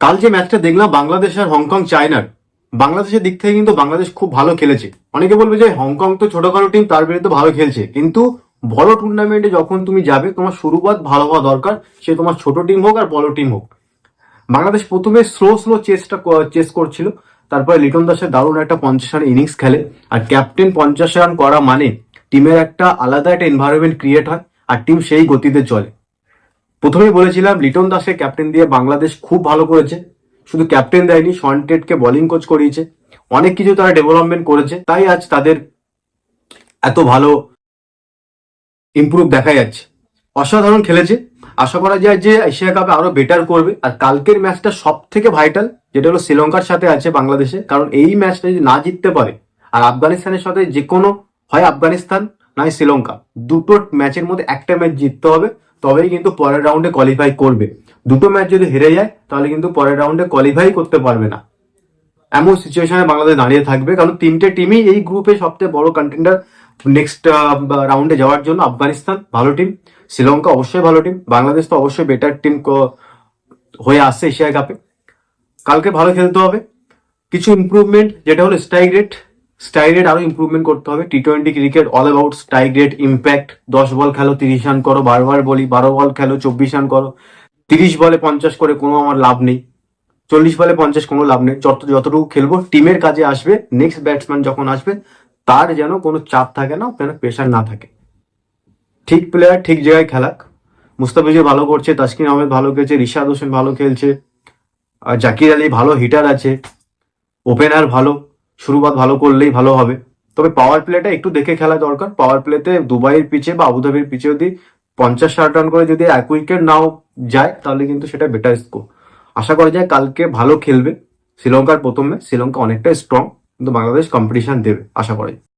কাল যে ম্যাচটা দেখলাম বাংলাদেশ আর হংকং চায়নার, বাংলাদেশের দিক থেকে কিন্তু বাংলাদেশ খুব ভালো খেলেছে। অনেকে বলবে যে হংকং তো ছোটখাটো টিম তার বিরুদ্ধে ভালো খেলছে। কিন্তু বড় টুর্নামেন্টে যখন তুমি যাবে, তোমার শুরুবাত ভালো হওয়া দরকার, সে তোমার ছোট টিম হোক আর বড় টিম হোক। বাংলাদেশ প্রথমে স্লো স্লো চেসটা চেস করছিল, তারপরে লিটন দাসের দারুণ একটা পঞ্চাশ রান ইনিংস খেলে। আর ক্যাপ্টেন পঞ্চাশ রান করা মানে টিমের একটা আলাদা একটা এনভায়রনমেন্ট ক্রিয়েট হয়, আর টিম সেই গতিতে চলে। প্রথমেই বলেছিলাম, লিটন দাসকে ক্যাপ্টেন দিয়ে বাংলাদেশ খুব ভালো করেছে। শুধু ক্যাপ্টেন দেয়নি শনটেটকে বোলিং কোচ করিয়েছে। অনেক কিছু তারা ডেভেলপমেন্ট করেছে। তাই আজ তাদের এত ভালো ইমপ্রুভ দেখা যাচ্ছে। অসাধারণ খেলেছে। আশা করা যায় যে এশিয়া কাপে আরও বেটার করবে। আর কালকের ম্যাচটা সব থেকে ভাইটাল যেটা হলো শ্রীলঙ্কার সাথে আছে বাংলাদেশে। কারণ এই ম্যাচটা যদি না জিততে পারে, আর আফগানিস্তানের সাথে যে কোনো হয় আফগানিস্তান, নয় শ্রীলঙ্কা, দুটো ম্যাচের মধ্যে একটা ম্যাচ জিততে হবে। তবেই কিন্তু পরের রাউন্ডে কোয়ালিফাই করবে। দুটো ম্যাচ যদি হেরে যায়, তাহলে কিন্তু পরের রাউন্ডে কোয়ালিফাই করতে পারবে না। এমন সিচুয়েশনে বাংলাদেশ দাঁড়িয়ে থাকবে। কারণ তিনটে টিমই এই গ্রুপে সবচেয়ে বড় কন্টেন্ডার নেক্সট রাউন্ডে যাওয়ার জন্য। আফগানিস্তান ভালো টিম শ্রীলঙ্কা অবশ্যই ভালো টিম বাংলাদেশ তো অবশ্যই বেটার টিম হয়ে আসছে এশিয়া কাপে কালকে ভালো খেলতে হবে। কিছু ইমপ্রুভমেন্ট যেটা হলো স্ট্রাইক রেট স্ট্রাইক রেট আরও ইমপ্রুভমেন্ট করতে হবে। T twenty cricket all about strike rate impact দশ বল খেলো, তিরিশ রান করো বারবার বলি, বারো বল খেলো, চব্বিশ রান করো। তিরিশ বলে পঞ্চাশ করে কোনো আমার লাভ নেই। চল্লিশ বলে পঞ্চাশ কোনো লাভ নেই। যত, যতটুকু খেলব, টিমের কাজে আসবে নেক্সট ব্যাটসম্যান যখন আসবে, তার যেন কোনো চাপ থাকে না যেন প্রেশার না থাকে। ঠিক প্লেয়ার ঠিক জায়গায় খেলাক। মুস্তাফিজুর ভালো করছে, তাসকিন আহমেদ ভালো খেলছে, রিশাদ হোসেন ভালো খেলছে জাকির আলী ভালো হিটার আছে ওপেনার ভালো। শুরুবাত ভালো করলেই ভালো হবে। তবে পাওয়ার প্লেটা একটু দেখে খেলা দরকার। পাওয়ার প্লেতে দুবাইয়ের পিচে বা আবুধাবির পিচে যদি পঞ্চাশ ষাট রান করে যদি এক উইকেট নাও যায়, তাহলে কিন্তু সেটা বেটার স্কোর আশা করা যায় কালকে ভালো খেলবে। শ্রীলঙ্কার প্রথমে। শ্রীলঙ্কা অনেকটা স্ট্রং কিন্তু বাংলাদেশ কম্পিটিশন দেবে, আশা করা যায়